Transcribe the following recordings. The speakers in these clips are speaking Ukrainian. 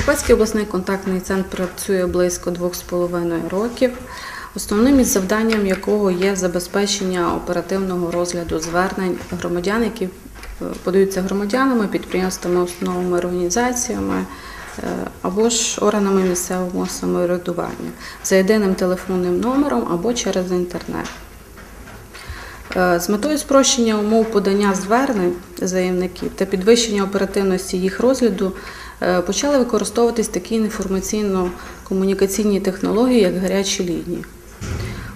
Закарпатський обласний контактний центр працює близько двох з половиною років, основним із завданням якого є забезпечення оперативного розгляду звернень громадян, які е, подаються громадянами, підприємствами, установами, організаціями е, або ж органами місцевого самоврядування за єдиним телефонним номером або через інтернет. Е, З метою спрощення умов подання звернень заявників та підвищення оперативності їх розгляду почали використовуватись такі інформаційно-комунікаційні технології, як гарячі лінії.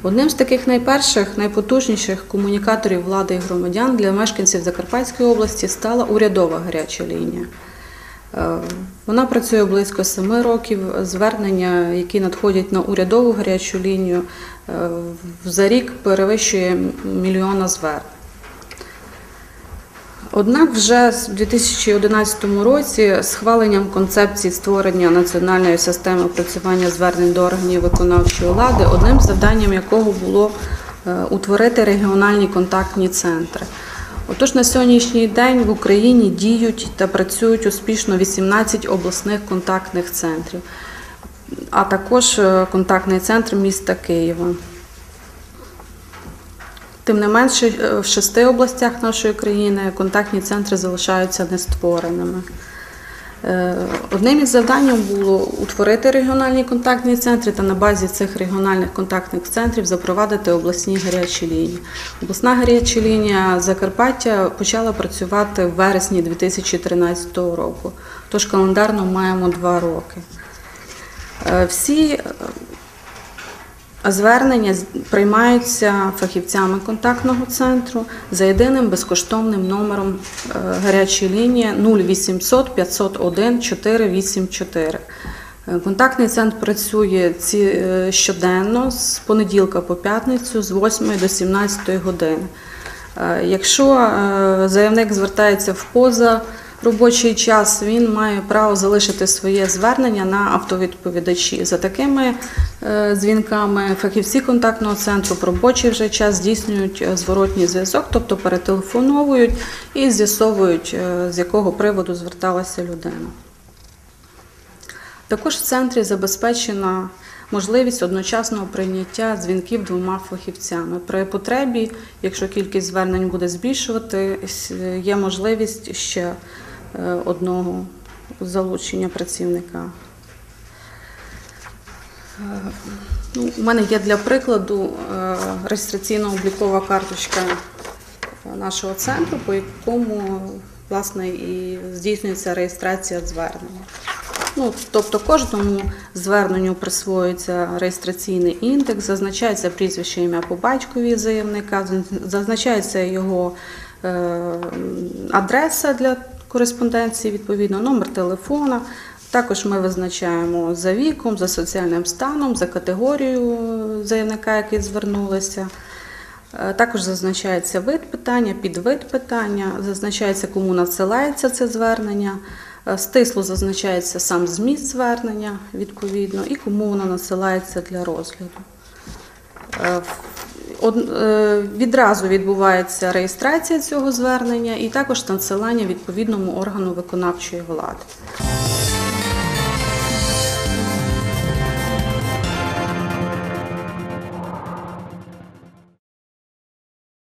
Одним з таких найперших, найпотужніших комунікаторів влади і громадян для мешканців Закарпатської області стала урядова гаряча лінія. Е, Вона працює близько семи років. Звернення, які надходять на урядову гарячу лінію, е, за рік перевищує мільйона звернень. Однак вже з 2011 році схваленням концепції створення національної системи опрацювання звернень до органів виконавчої влади, одним завданням якого було е, утворити регіональні контактні центри. Отож, на сьогоднішній день в Україні діють та працюють успішно 18 обласних контактних центрів, а також е, контактний центр міста Києва. Тим не менше, е, в шести областях нашої країни контактні центри залишаються нествореними. Е, Одним із завдань було утворити регіональні контактні центри та на базі цих регіональних контактних центрів запровадити обласні гарячі лінії. Обласна гаряча лінія Закарпаття почала працювати в вересні 2013 року, тож календарно маємо два роки. Е, Всі Звернення приймаються фахівцями контактного центру за єдиним безкоштовним номером е, гарячої лінії 0800 501 484. Е, Контактний центр працює е, щоденно з понеділка по п'ятницю з 8 до 17 години. Е, Якщо заявник звертається в поза робочий час, він має право залишити своє звернення на автовідповідачі. За такими е, дзвінками фахівці контактного центру в робочий вже час здійснюють е, зворотній зв'язок, тобто перетелефоновують і з'ясовують, е, з якого приводу зверталася людина. Також в центрі забезпечена можливість одночасного прийняття дзвінків двома фахівцями. При потребі, якщо кількість звернень буде збільшуватись, є можливість ще одного залучення працівника. Е, Ну, у мене є для прикладу е, реєстраційно-облікова карточка нашого центру, по якому власне і здійснюється реєстрація звернення. Ну, тобто кожному зверненню присвоюється реєстраційний індекс, зазначається прізвище ім'я по батькові заявника, зазначається його е, адреса для кореспонденції, відповідно, номер телефона. Також ми визначаємо за віком, за соціальним станом, за категорією заявника, який звернулися. Е, Також зазначається вид питання, підвид питання, зазначається, кому надсилається це звернення, Е, стисло зазначається сам зміст звернення відповідно і кому воно надсилається для розгляду. Е, Відразу відбувається реєстрація цього звернення і також надсилання відповідному органу виконавчої влади.